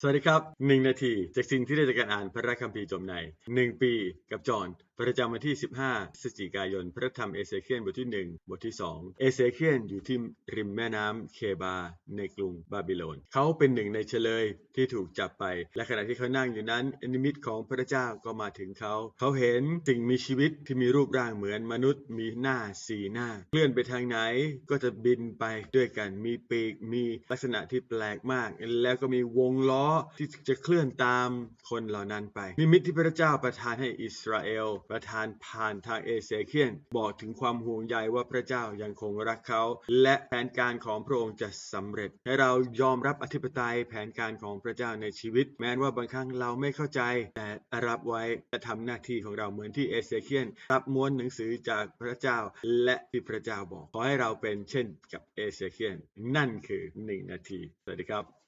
สวัสดีครับ 1 นาทีจากสิ่งที่ได้จากการอ่านพระคัมภีร์จบใน 1 ปีกับจอห์น ประจำวันที่ 15พฤศจิกายน พระธรรมเอเซเคียนบทที่ 1 บทที่ 2 เอเซเคียนอยู่ที่ริมแม่น้ำเคบา ในกรุงบาบิโลน เขาเป็นหนึ่งในเฉลยที่ถูกจับไป และขณะที่เขานั่งอยู่นั้นนิมิตของพระเจ้าก็มาถึงเขา เขาเห็นสิ่งมีชีวิตที่มีรูปร่างเหมือนมนุษย์ มีหน้าสี่หน้า เคลื่อนไปทางไหนก็จะบินไปด้วยกัน มีปีก มีลักษณะที่แปลกมาก แล้วก็มีวงล้อที่จะเคลื่อนตามคนเหล่านั้นไป นิมิตที่พระเจ้าประทานให้อิสราเอลประทานผ่านทางเอเซเคียน บอกถึงความห่วงใยว่าพระเจ้ายังคงรักเขา และแผนการของพระองค์จะสำเร็จ ให้เรายอมรับอธิปไตยแผนการของพระเจ้าในชีวิต แม้ว่าบางครั้งเราไม่เข้าใจ แต่รับไว้จะทำหน้าที่ของเราเหมือนที่เอเซเคียน รับม้วนหนังสือจากพระเจ้าและที่พระเจ้าบอกขอให้เราเป็นเช่นกับเอเซเคียน นั่นคือ 1 นาที สวัสดีครับ